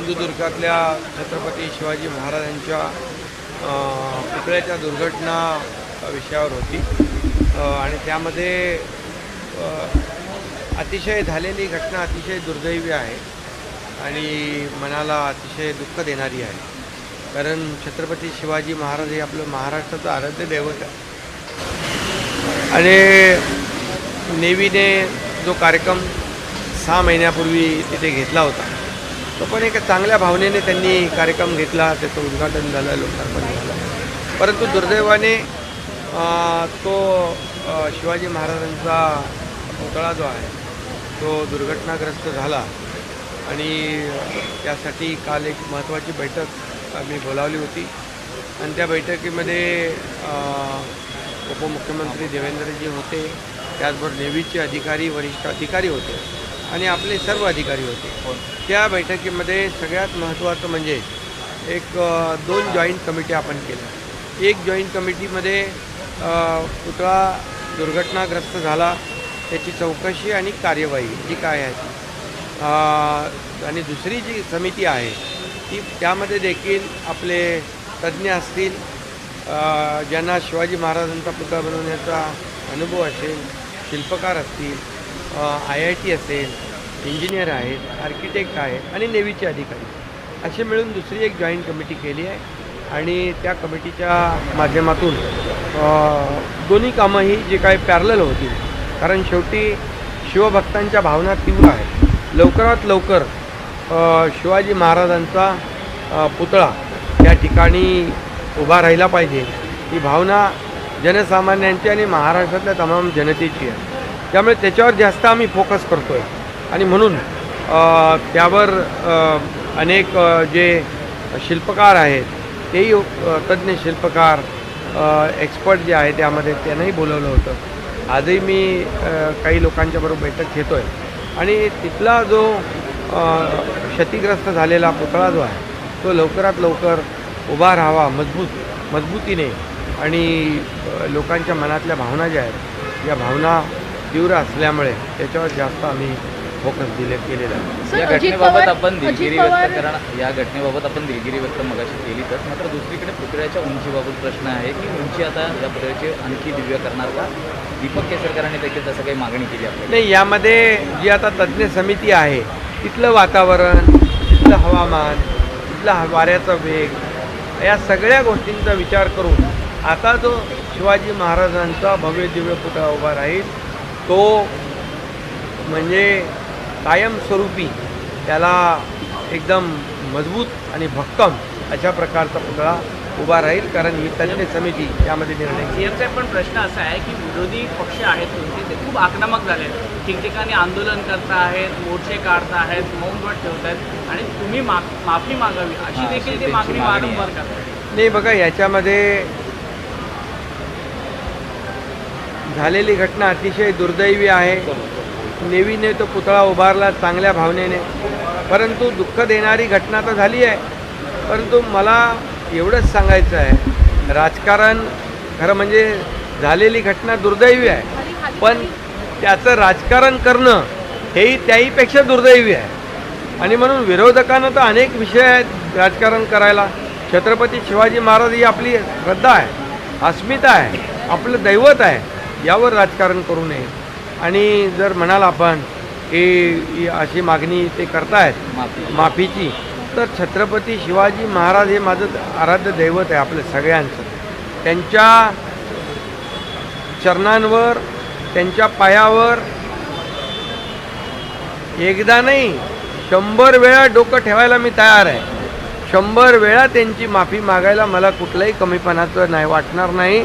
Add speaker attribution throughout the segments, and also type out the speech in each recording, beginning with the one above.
Speaker 1: सिंधुदुर्गातल्या छत्रपती शिवाजी महाराजांच्या पुतळ्याच्या दुर्घटना विषयावर होती. आणि त्यामध्ये अतिशय झालेली घटना अतिशय दुर्दैवी आहे आणि मनाला अतिशय दुःख देणारी आहे. कारण छत्रपती शिवाजी महाराज हे आपलं महाराष्ट्राचं आराध्य दैवत आहे. आणि नेव्हीने जो कार्यक्रम सहा महिन्यापूर्वी तिथे घेतला होता. तो पण एका चांगल्या भावनेने त्यांनी कार्यक्रम घेतला त्याचं उद्घाटन झालं लोकार्पण झालं. परंतु दुर्दैवाने तो शिवाजी महाराजांचा पुतळा जो आहे तो दुर्घटनाग्रस्त झाला. आणि त्यासाठी काल एक महत्त्वाची बैठक आम्ही बोलावली होती. आणि त्या बैठकीमध्ये उपमुख्यमंत्री देवेंद्रजी होते त्याचबरोबर नेव्हीचे अधिकारी वरिष्ठ अधिकारी होते. आणि आपले सर्व अधिकारी होते. त्या बैठकीमध्ये सगळ्यात महत्त्वाचं म्हणजे एक दोन जॉईंट कमिटी आपण केल्या. एक जॉईंट कमिटीमध्ये पुतळा दुर्घटनाग्रस्त झाला. त्याची चौकशी आणि कार्यवाही जी काय आहे आणि दुसरी जी समिती आहे ती त्यामध्ये देखील आपले तज्ज्ञ असतील. ज्यांना शिवाजी महाराजांचा पुतळा बनवण्याचा अनुभव असेल शिल्पकार असतील आय आय टी असेल इंजिनियर आहेत आर्किटेक्ट आहेत आणि नेव्हीचे अधिकारी. असे मिळून दुसरी एक जॉईंट कमिटी केली आहे आणि त्या कमिटीच्या माध्यमातून दोन्ही दोन्ही कामंही जे काही पॅरल होतील कारण शेवटी शिवभक्तांच्या भावना तीव्र आहेत. लवकरात लवकर शिवाजी महाराजांचा पुतळा त्या ठिकाणी उभा राहिला पाहिजे. ही भावना जनसामान्यांची आणि महाराष्ट्रातल्या तमाम जनतेची आहे. त्यामुळे त्याच्यावर जास्त आम्ही फोकस करतो आहे आणि म्हणून त्यावर अनेक जे शिल्पकार आहेत तेही तज्ज्ञ शिल्पकार एक्सपर्ट जे आहे त्यामध्ये त्यांनाही बोलवलं होतं. आजही मी काही लोकांच्याबरोबर बैठक घेतो आहे आणि तिथला जो क्षतिग्रस्त झालेला पुतळा जो आहे तो लवकरात लवकर उभा राहावा मजबूत मजबूतीने. आणि लोकांच्या मनातल्या भावना ज्या आहेत या भावना तीव्र असल्यामुळे त्याच्यावर जास्त आम्ही फोकस दिले केलेला आहे.
Speaker 2: सर,
Speaker 3: या
Speaker 2: अजित
Speaker 3: घटनेबाबत
Speaker 2: पवार-
Speaker 3: आपण
Speaker 2: अजित
Speaker 3: दिलगिरी
Speaker 2: पवार-
Speaker 3: व्यक्त करा या घटनेबाबत आपण दिलगिरी व्यक्त मगाशी केलीच मात्र दुसरीकडे पुतळ्याच्या उंचीबाबत प्रश्न आहे की उंची आता या पुतळ्याची आणखी दिव्य करणार का? दीपक केसरकरांनी देखील तसं काही मागणी केली आपल्याला.
Speaker 1: नाही यामध्ये जी आता तज्ज्ञ समिती आहे तिथलं वातावरण तिथलं हवामान तिथला ह- वाऱ्याचा वेग या सगळ्या गोष्टींचा विचार करून आता जो शिवाजी महाराजांचा भव्य दिव्य पुतळा उभा राहील तो म्हणजे कायमस्वरूपी त्याला एकदम मजबूत आणि भक्कम अशा प्रकारचा पुतळा उभा राहील कारण ही तज्ज्ञ समिती त्यामध्ये निर्णय घेईल.
Speaker 4: सीएमचा पण प्रश्न असा आहे की विरोधी पक्ष आहेत तुमचे ते खूप आक्रमक झाले आहेत ठिकठिकाणी आंदोलन करता आहेत मोर्चे काढता आहेत मौनव्रत ठेवत आहेत आणि तुम्ही माफी मागावी अशी देखील ती मागणी वारंवार
Speaker 3: आहे.
Speaker 4: करतात
Speaker 1: नाही बघा याच्यामध्ये झालेली घटना अतिशय दुर्दैवी आहे. नेवीने तो पुतळा उभारला चांगल्या भावनेने. परंतु दुःख देणारी घटना तर झाली आहे. परंतु मला एवढंच सांगायचं आहे. राजकारण खरं म्हणजे झालेली घटना दुर्दैवी आहे. पण त्याचं राजकारण करणं हेही त्याहीपेक्षा दुर्दैवी आहे. आणि म्हणून विरोधकांना तर अनेक विषय आहेत राजकारण करायला. छत्रपती शिवाजी महाराज ही आपली श्रद्धा आहे. अस्मिता आहे. आपलं दैवत आहे. यावर राजकारण करू नये. आणि जर म्हणाल आपण की ही अशी मागणी ते करतायत
Speaker 3: माफी.
Speaker 1: माफीची तर छत्रपती शिवाजी महाराज हे माझं आराध्य दैवत आहे आपल्या सगळ्यांचं. त्यांच्या चरणांवर त्यांच्या पायावर एकदा नाही शंभर वेळा डोकं ठेवायला मी तयार आहे. शंभर वेळा त्यांची माफी मागायला मला कुठलंही कमीपणाचं नाही वाटणार नाही.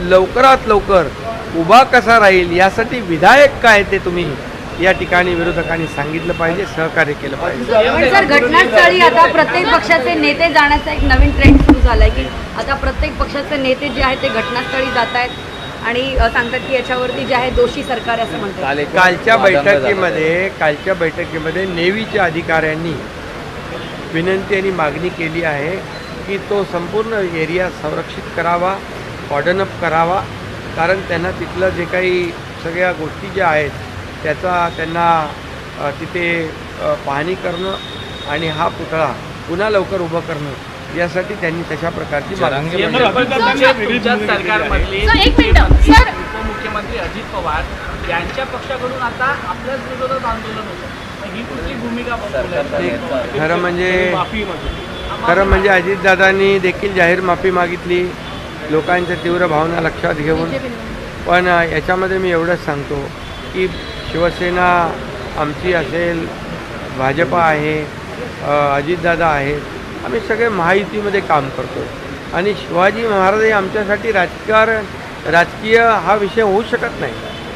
Speaker 1: लवकरात लवकर उभा कसा राहील यासाठी विधायक काय ते तुम्ही या ठिकाणी विरोधकांनी सांगितलं पाहिजे सहकार्य केलं पाहिजे.
Speaker 2: सर घटनास्थळी आता प्रत्येक पक्षाचे नेते जाण्याचा एक नवीन ट्रेंड सुरू झालाय की आता प्रत्येक पक्षाचे नेते जे आहेत ते घटनास्थळी जात आहेत आणि सांगतात की याच्यावरती जे आहे दोषी सरकार आहे असं म्हणतात.
Speaker 1: कालच्या. बैठकीमध्ये कालच्या बैठकीमध्ये नेव्हीच्या अधिकाऱ्यांनी विनंती आणि मागणी केली आहे की तो संपूर्ण एरिया संरक्षित करावा. ऑर्डनअप करावा. कारण त्यांना तिथलं जे काही सगळ्या गोष्टी ज्या आहेत त्याचा त्यांना तिथे पाहणी करणं आणि हा पुतळा पुन्हा लवकर उभं करणं यासाठी त्यांनी तशा प्रकारची
Speaker 5: सर.
Speaker 4: उपमुख्यमंत्री अजित पवार यांच्या पक्षाकडून आता आपल्याच विरोधात आंदोलन होतं. ही कुठली भूमिका.
Speaker 1: खरं म्हणजे खरं म्हणजे अजितदादांनी देखील जाहीर माफी मागितली. लोकांच्या तीव्र भावना लक्षात घेऊन. पण याच्यामध्ये मी एवढंच सांगतो की शिवसेना आमची असेल भाजपा आहे अजितदादा आहेत आम्ही सगळे महायुतीमध्ये काम करतो. आणि शिवाजी महाराज हे आमच्यासाठी राजकारण राजकीय हा विषय होऊ शकत नाही.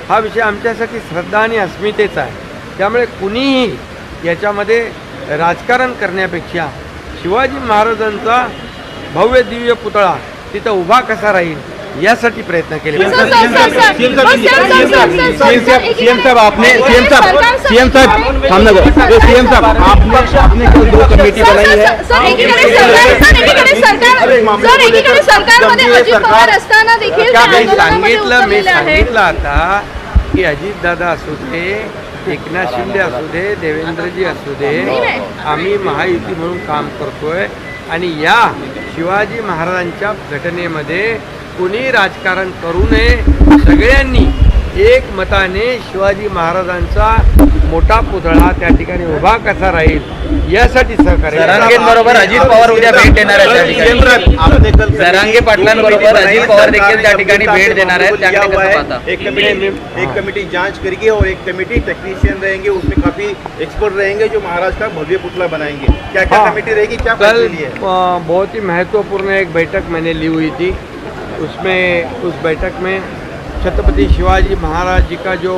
Speaker 1: हा विषय आमच्यासाठी श्रद्धा आणि अस्मितेचा आहे. त्यामुळे कुणीही याच्यामध्ये राजकारण करण्यापेक्षा शिवाजी महाराजांचा भव्य दिव्य पुतळा तिथं उभा कसा राहील यासाठी प्रयत्न केले
Speaker 6: सीएम साहब
Speaker 5: एक
Speaker 6: सीएम साहब आपने सीएम साहब सीएम साहब सामने सीएम साहब आपने दो कमेटी बनाई है
Speaker 5: अजित
Speaker 1: सांगितलं मी सांगितलं आता की अजितदादा असू दे एकनाथ शिंदे असू दे देवेंद्रजी असू दे आम्ही महायुती म्हणून काम करतोय आणि या शिवाजी महाराजांच्या घटनेमध्ये कुणी राजकारण करू नये सगळ्यांनी एक मताने शिवाजी महाराजांचा मोठा पुतळा त्या ठिकाणी उभा कसा राहील यासाठी सहकार्य
Speaker 3: अजित पवार उद्या भेट देणार आहेत पाटलांबरोबर अजित पवार देखील त्या ठिकाणी भेट देणार आहेत.
Speaker 6: एक कमेटी एक कमेटी जाँच करेगी और एक कमेटी टेक्नीशियन रहेंगे। उसमें काफ़ी एक्सपर्ट रहेंगे जो महाराज का भव्य पुतला बनाएँगे। क्या क्या
Speaker 1: हाँ।
Speaker 6: कमेटी रहेगी? क्या
Speaker 1: कल
Speaker 6: फैसले लिए
Speaker 1: बहुत ही महत्वपूर्ण एक बैठक मैंने ली हुई थी। उसमें उस बैठक में छत्रपति शिवाजी महाराज जी का जो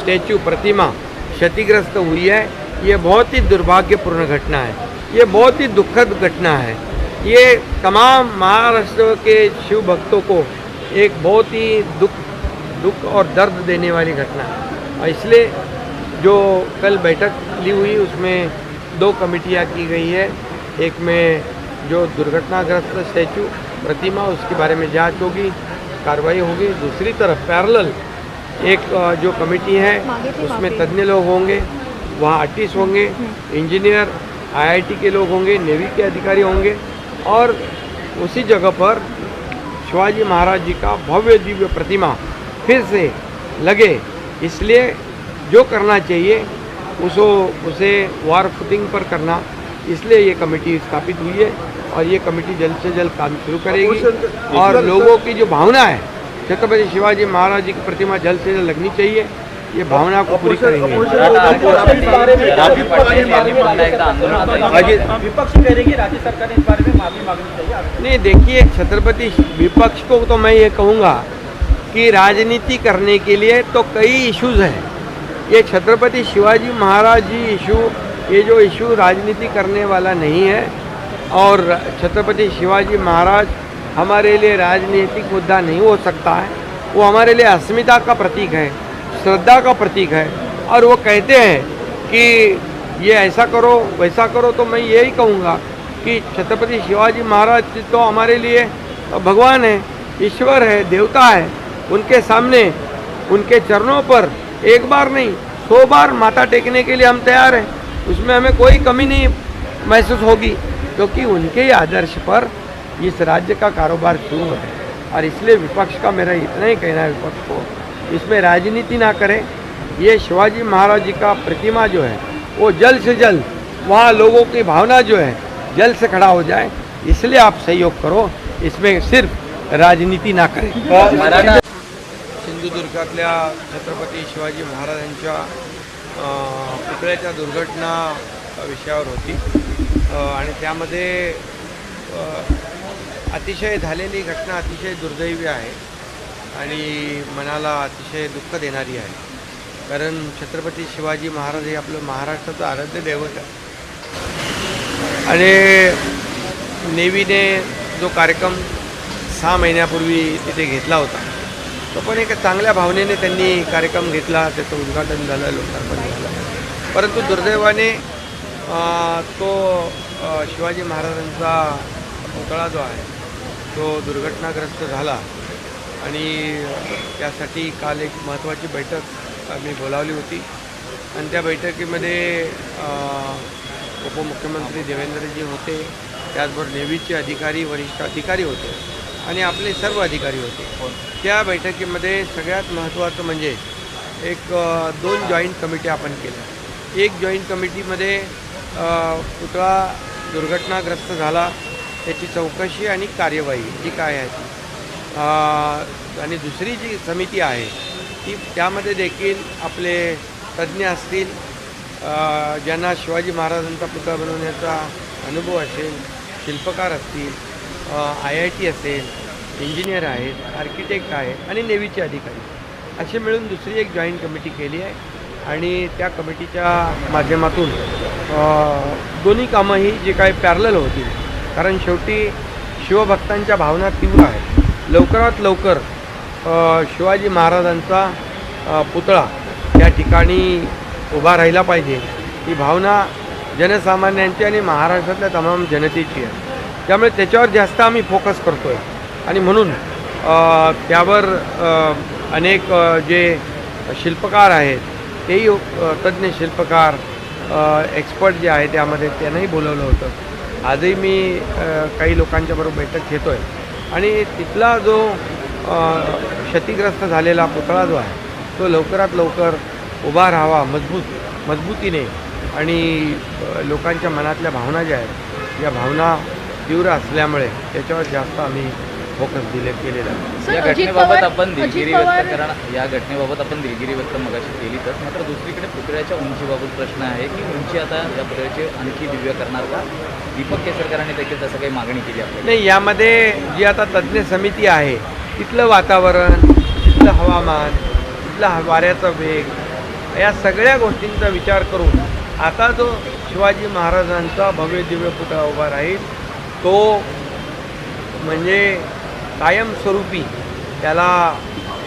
Speaker 1: स्टैचू प्रतिमा क्षतिग्रस्त हुई है, ये बहुत ही दुर्भाग्यपूर्ण घटना है। ये बहुत ही दुखद घटना है। ये तमाम महाराष्ट्र के शिव भक्तों को एक बहुत ही दुख दुख और दर्द देने वाली घटना है। और इसलिए जो कल बैठक ली हुई, उसमें दो कमेटियाँ की गई है। एक में जो दुर्घटनाग्रस्त स्टैचू प्रतिमा, उसके बारे में जाँच होगी। कार्रवाई होगी। दूसरी तरफ़ पैरल एक जो कमेटी है उसमें तज्ञ लोग होंगे वहाँ आर्टिस्ट होंगे इंजीनियर आईआईटी के लोग होंगे नेवी के अधिकारी होंगे और उसी जगह पर शिवाजी महाराज जी का भव्य दिव्य प्रतिमा फिर से लगे। इसलिए जो करना चाहिए उसको उसे वार फुटिंग पर करना। इसलिए ये कमेटी स्थापित हुई है। और ये कमेटी जल्द से जल्द काम शुरू करेगी और लोगों की जो भावना है छत्रपति शिवाजी महाराज जी की प्रतिमा जल्द से जल्द लगनी चाहिए ये भावना को पूरी करेंगे।
Speaker 3: जरांगे पाटील यांनी पुन्हा एकदा आंदोलनात आहे.
Speaker 4: विपक्ष कह रही कि राज्य सरकार ने इस बारे में माफ़ी मांगनी चाहिए।
Speaker 1: नहीं देखिए छत्रपति विपक्ष को तो मैं ये कहूँगा कि राजनीति करने के लिए तो कई इश्यूज़ हैं। ये छत्रपति शिवाजी महाराज जी इशू ये जो इशू राजनीति करने वाला नहीं है और छत्रपति शिवाजी महाराज हमारे लिए राजनीतिक मुद्दा नहीं हो सकता है। वो हमारे लिए अस्मिता का प्रतीक है, श्रद्धा का प्रतीक है और वो कहते हैं कि ये ऐसा करो, वैसा करो तो मैं यही कहूँगा कि छत्रपति शिवाजी महाराज तो हमारे लिए भगवान है, ईश्वर है, देवता है। उनके सामने, उनके चरणों पर एक बार नहीं, सौ बार माथा टेकने के लिए हम तैयार हैं। उसमें हमें कोई कमी नहीं महसूस होगी। क्योंकि उनके ही आदर्श पर इस राज्य का कारोबार शुरू है और इसलिए विपक्ष का मेरा इतना ही कहना है विपक्ष को इसमें राजनीति ना करें। ये शिवाजी महाराज जी का प्रतिमा जो है वो जल्द से जल्द वहाँ लोगों की भावना जो है जल्द से खड़ा हो जाए। इसलिए आप सहयोग करो इसमें सिर्फ़ राजनीति ना करें।
Speaker 3: मराठा
Speaker 1: सिंधुदुर्गातल्या छत्रपती शिवाजी महाराजांच्या अ, पुतळ्याच्या दुर्घटना विषयावर होती. आणि त्यामध्ये अतिशय झालेली घटना अतिशय दुर्दैवी आहे आणि मनाला अतिशय दुःख देणारी आहे. कारण छत्रपती शिवाजी महाराज हे आपलं महाराष्ट्राचं आराध्य दैवत आहे. आणि नेव्हीने जो कार्यक्रम सहा महिन्यापूर्वी तिथे घेतला होता तो पण एका चांगल्या भावनेने त्यांनी कार्यक्रम घेतला त्याचं उद्घाटन झालं लोकार्पण झालं. परंतु दुर्दैवाने तो शिवाजी महाराजांचा पुतळा जो आहे तो दुर्घटनाग्रस्त झाला. आणि त्यासाठी काल एक महत्त्वाची बैठक आम्ही बोलावली होती. आणि त्या बैठकीमध्ये उपमुख्यमंत्री देवेंद्रजी होते त्याचबरोबर नेव्हीचे अधिकारी वरिष्ठ अधिकारी होते आणि आपले सर्व अधिकारी होते. त्या बैठकीमध्ये सगळ्यात महत्त्वाचं म्हणजे एक दोन जॉईंट कमिटी आपण केल्या. एक जॉईंट कमिटीमध्ये पुतळा दुर्घटनाग्रस्त झाला त्याची चौकशी आणि कार्यवाही जी काय आहे ती. आणि दुसरी जी समिती आहे ती त्यामध्ये देखील आपले तज्ज्ञ असतील. ज्यांना शिवाजी महाराजांचा पुतळा बनवण्याचा अनुभव असेल शिल्पकार असतील आय आय टी असेल इंजिनियर आहेत आर्किटेक्ट आहेत आणि नेव्हीचे अधिकारी. असे मिळून दुसरी एक जॉईंट कमिटी केली आहे. आणि त्या कमिटीच्या माध्यमातून दोन्ही कामं ही जे काही पॅरल होतील. कारण शेवटी शिवभक्तांच्या भावना तीव्र आहेत. लवकरात लवकर शिवाजी महाराजांचा पुतळा त्या ठिकाणी उभा राहिला पाहिजे. ही भावना जनसामान्यांची आणि महाराष्ट्रातल्या तमाम जनतेची आहे. त्यामुळे त्याच्यावर जास्त आम्ही फोकस करतो आहे आणि म्हणून त्यावर अनेक जे शिल्पकार आहेत तेही तज्ज्ञ शिल्पकार एक्सपर्ट जे आहे त्यामध्ये त्यांनाही बोलवलं होतं. आजही मी काही लोकांच्याबरोबर बैठक घेतो आहे आणि तिथला जो क्षतिग्रस्त झालेला पुतळा जो आहे तो लवकरात लवकर उभा राहावा मजबूत मजबूतीने. आणि लोकांच्या मनातल्या भावना ज्या आहेत या भावना तीव्र असल्यामुळे त्याच्यावर जास्त आम्ही फोकस दिले केलेला
Speaker 3: या
Speaker 5: अजित
Speaker 3: घटनेबाबत
Speaker 5: पवार-
Speaker 3: आपण
Speaker 5: अजित
Speaker 3: दिलगिरी व्यक्त
Speaker 5: पवार-
Speaker 3: करणार या घटनेबाबत आपण दिलगिरी व्यक्त मगाशी केलीतच मात्र दुसरीकडे पुतळ्याच्या उंचीबाबत प्रश्न आहे की उंची आता या पुतळ्याची आणखी दिव्य करणार का? दीपक केसरकरांनी देखील तसं काही मागणी केली आपल्याला.
Speaker 1: नाही यामध्ये जी आता तज्ज्ञ समिती आहे तिथलं वातावरण तिथलं हवामान तिथला वाऱ्याचा वेग या सगळ्या गोष्टींचा विचार करून आता जो शिवाजी महाराजांचा भव्य दिव्य पुतळा उभा राहील तो म्हणजे कायमस्वरूपी त्याला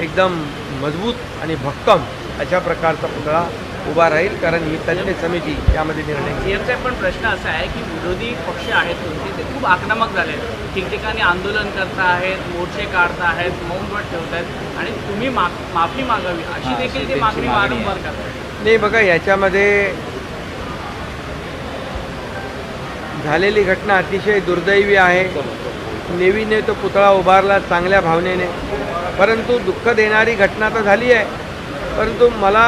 Speaker 1: एकदम मजबूत आणि भक्कम अशा प्रकारचा पुतळा उभा राहील. कारण ही तज्ज्ञ समिती यामध्ये निर्णय घेईल.
Speaker 4: सीएमचा पण प्रश्न असा आहे की विरोधी पक्ष आहेत तुमचे ते खूप आक्रमक झाले आहेत. ठिकठिकाणी आंदोलन करता आहेत मोर्चे काढता आहेत मौनव्रत ठेवत आहेत आणि तुम्ही मा माफी मागावी. अशी देखील ती मागणी वारंवार. करतात
Speaker 1: नाही बघा याच्यामध्ये झालेली घटना अतिशय दुर्दैवी आहे. नेवीने तो पुतळा उभारला चांगल्या भावनेने. परंतु दुःख देणारी घटना तर झाली आहे. परंतु मला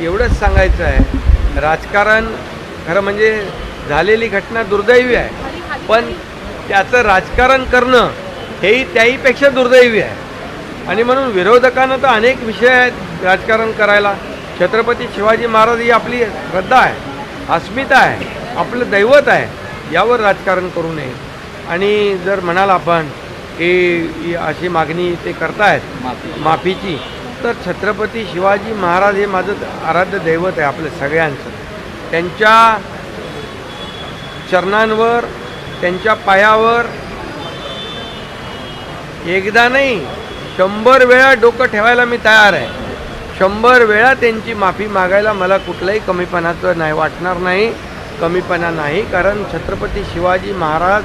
Speaker 1: एवढंच सांगायचं आहे राजकारण खरं म्हणजे झालेली घटना दुर्दैवी आहे. पण त्याचं राजकारण करणं हेही त्याहीपेक्षा दुर्दैवी आहे. आणि म्हणून विरोधकांना तर अनेक विषय आहेत राजकारण करायला. छत्रपती शिवाजी महाराज ही आपली श्रद्धा आहे अस्मिता आहे आपलं दैवत आहे यावर राजकारण करू नये. आणि जर म्हणाल आपण की अशी मागणी ते करतायत
Speaker 3: माफी.
Speaker 1: माफीची तर छत्रपती शिवाजी महाराज हे माझं आराध्य दैवत आहे आपलं सगळ्यांचं. त्यांच्या चरणांवर त्यांच्या पायावर एकदा नाही शंभर वेळा डोकं ठेवायला मी तयार आहे. शंभर वेळा त्यांची माफी मागायला मला कुठल्याही कमीपणाचं नाही वाटणार नाही कमीपणा नाही कारण छत्रपती शिवाजी महाराज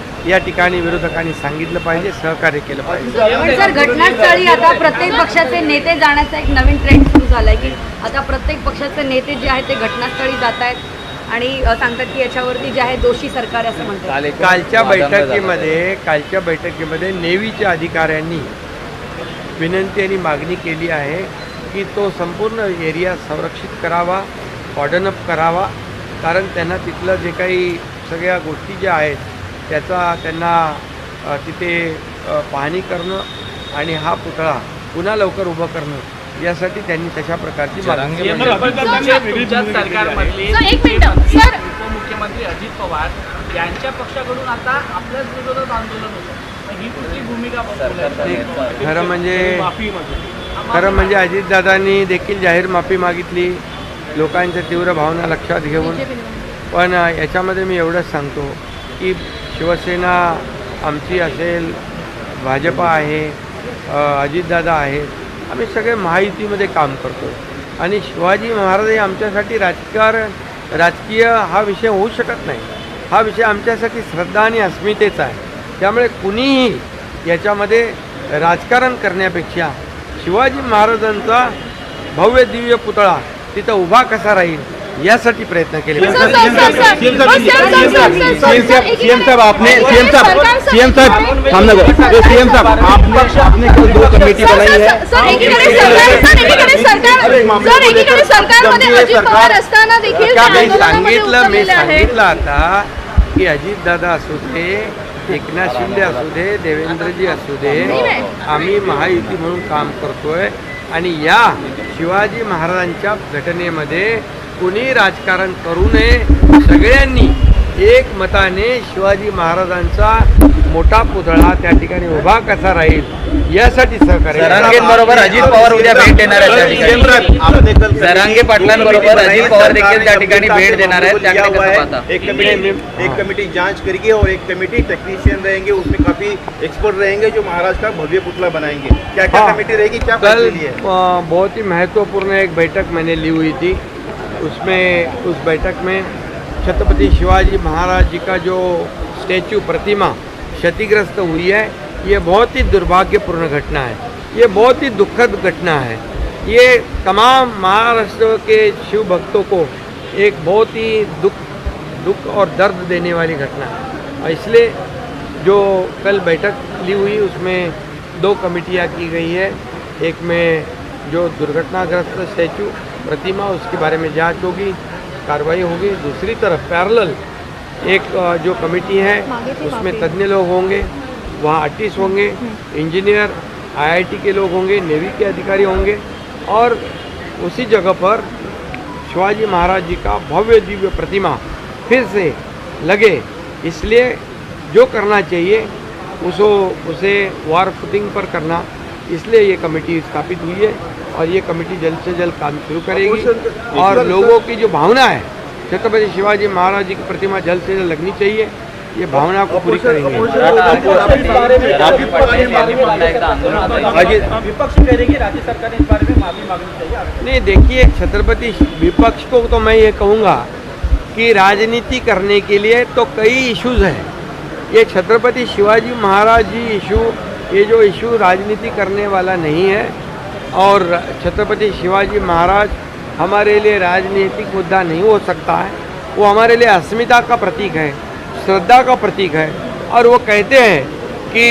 Speaker 1: या ठिकाणी विरोधकांनी सांगितलं पाहिजे सहकार्य केलं पाहिजे
Speaker 2: सर घटनास्थळी आता प्रत्येक पक्षाचे नेते जाण्याचा एक नवीन ट्रेंड सुरू झालाय की आता प्रत्येक पक्षाचे नेते जे आहेत ते घटनास्थळी जात आहेत आणि सांगतात की याच्यावरती जे आहे दोषी सरकार आहे असं म्हणतात
Speaker 1: कालच्या
Speaker 3: झाला.
Speaker 1: बैठकीमध्ये कालच्या बैठकीमध्ये नेव्हीच्या अधिकाऱ्यांनी विनंती आणि मागणी केली आहे की तो संपूर्ण एरिया संरक्षित करावा कॉर्डनअप करावा कारण त्यांना तिथलं जे काही सगळ्या गोष्टी ज्या आहेत त्याचा त्यांना तिथे पाहणी करणं आणि हा पुतळा पुन्हा लवकर उभं करणं यासाठी त्यांनी तशा प्रकारची.
Speaker 4: उपमुख्यमंत्री अजित पवार यांच्या पक्षाकडून आता आपल्याच विरोधात आंदोलन होतं. तर ही कुठली भूमिका बघू
Speaker 1: खरं म्हणजे खरं म्हणजे अजितदादांनी देखील जाहीर माफी मागितली लोकांच्या तीव्र भावना लक्षात घेऊन. पण याच्यामध्ये मी एवढंच सांगतो की शिवसेना आमची असेल भाजपा आहे अजितदादा आहेत आम्ही सगळे महायुतीमध्ये काम करतो. आणि शिवाजी महाराज हे आमच्यासाठी राजकारण राजकीय हा विषय होऊ शकत नाही. हा विषय आमच्यासाठी श्रद्धा आणि अस्मितेचा आहे. त्यामुळे कुणीही याच्यामध्ये राजकारण करण्यापेक्षा शिवाजी महाराजांचा भव्य दिव्य पुतळा तिथं उभा कसा राहील यासाठी प्रयत्न केले.
Speaker 6: सीएम साहब आपने सीएम साहब सीएम साहब सामने को सीएम साहब आपने आपने कल दो कमेटी बनाई है
Speaker 5: अजित
Speaker 1: सांगितलं मी. सांगितलं आता की अजितदादा असू दे एकनाथ शिंदे असू दे देवेंद्रजी असू दे आम्ही महायुती म्हणून काम करतोय आणि या शिवाजी महाराजांच्या घटनेमध्ये कुणी राजकारण करू नये सगळ्यांनी एक मताने शिवाजी महाराजांचा मोठा पुतळा त्या ठिकाणी उभा कसा राहील यासाठी सहकार्य
Speaker 3: जरांगेंबरोबर अजित पवार उद्या भेट देणार आहेत जरांगे पाटलांबरोबर अजित पवार देखील त्या ठिकाणी भेट देणार आहेत
Speaker 6: एक कमेटी एक कमेटी जांच करेगी और एक कमेटी टेक्नीशियन रहेंगे उसमें काफी एक्सपर्ट रहेंगे जो महाराज का भव्य पुतला बनाएंगे। क्या क्या। कमेटी रहेगी क्या
Speaker 1: कल बहुत ही महत्त्वपूर्ण एक बैठक मैंने ली हुई थी। उसमें, उस बैठक में छत्रपति शिवाजी महाराज जी का जो स्टैचू प्रतिमा क्षतिग्रस्त हुई है, ये बहुत ही दुर्भाग्यपूर्ण घटना है। ये बहुत ही दुखद घटना है। ये तमाम महाराष्ट्र के शिव भक्तों को एक बहुत ही दुख दुख और दर्द देने वाली घटना है। और इसलिए जो कल बैठक ली हुई, उसमें दो कमेटियाँ की गई है। एक में जो दुर्घटनाग्रस्त स्टैचू प्रतिमा उसके बारे में जाँच होगी कार्रवाई होगी। दूसरी तरफ़ पैरेलल एक जो कमेटी है उसमें तज्ञ लोग होंगे वहाँ आर्टिस्ट होंगे इंजीनियर आईआईटी के लोग होंगे नेवी के अधिकारी होंगे और उसी जगह पर शिवाजी महाराज जी का भव्य दिव्य प्रतिमा फिर से लगे। इसलिए जो करना चाहिए उसको उसे वार फुटिंग पर करना। इसलिए ये कमेटी स्थापित हुई है और ये कमेटी जल्द से जल्द काम शुरू करेगी। और लोगों की जो भावना है छत्रपति शिवाजी महाराज जी की प्रतिमा जल्द से जल्द लगनी चाहिए। ये भावना को पूरी करेंगे।
Speaker 3: राजू पाटील यांनी पुन्हा एकदा आंदोलनात
Speaker 6: अजित
Speaker 4: विपक्ष कह रहे कि राज्य सरकार ने इस बारे में माफ़ी मांगनी चाहिए
Speaker 1: नहीं देखिए छत्रपति विपक्ष को तो मैं ये कहूँगा कि राजनीति करने के लिए तो कई इश्यूज़ हैं। ये छत्रपति शिवाजी महाराज जी इशू ये जो इशू राजनीति करने वाला नहीं है, और छत्रपति शिवाजी महाराज हमारे लिए राजनीतिक मुद्दा नहीं हो सकता है, वो हमारे लिए अस्मिता का प्रतीक है, श्रद्धा का प्रतीक है, और वो कहते हैं कि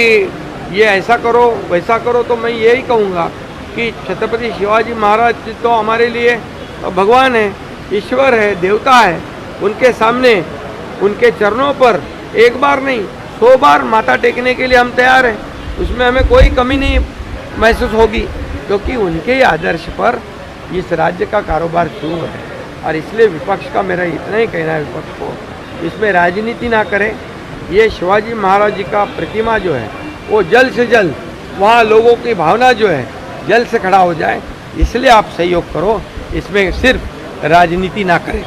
Speaker 1: ये ऐसा करो, वैसा करो तो मैं यही कहूँगा कि छत्रपति शिवाजी महाराज तो हमारे लिए भगवान है, ईश्वर है, देवता है, उनके सामने, उनके चरणों पर एक बार नहीं सौ बार माथा टेकने के लिए हम तैयार हैं। उसमें हमें कोई कमी नहीं महसूस होगी, क्योंकि उनके ही आदर्श पर इस राज्य का कारोबार शुरू है। और इसलिए विपक्ष का मेरा इतना ही कहना है, विपक्ष को इसमें राजनीति ना करें। ये शिवाजी महाराज जी का प्रतिमा जो है, वो जल्द से जल्द वहाँ लोगों की भावना जो है, जल्द से खड़ा हो जाए। इसलिए आप सहयोग करो, इसमें सिर्फ़ राजनीति ना करें।